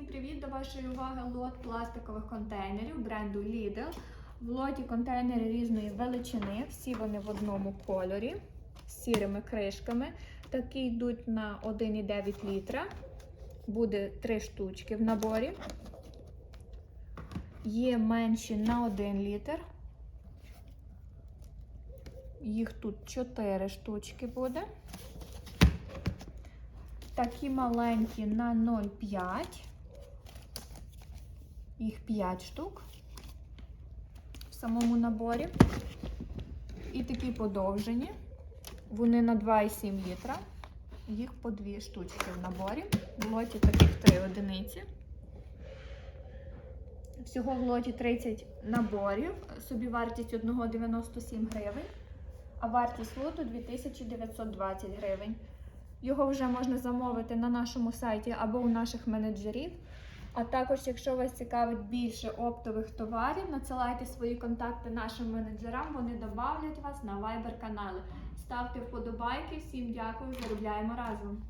Всім привіт! До вашої уваги лот пластикових контейнерів бренду Lidl. В лоті контейнери різної величини, всі вони в одному кольорі з сірими кришками. Такі йдуть на 1,9 літра. Буде 3 штучки в наборі. Є менші на 1 літр. Їх тут 4 штучки буде. Такі маленькі на 0,5. Їх 5 штук в самому наборі. І такі подовжені. Вони на 2,7 літра. Їх по 2 штучки в наборі. В лоті таких 3 одиниці. Всього в лоті 30 наборів. Собівартість одного 97 гривень, а вартість лоту 2920 гривень. Його вже можна замовити на нашому сайті або у наших менеджерів. А також, якщо вас цікавить більше оптових товарів, надсилайте свої контакти нашим менеджерам, вони добавлять вас на Viber канали. Ставте вподобайки. Всім дякую, заробляємо разом.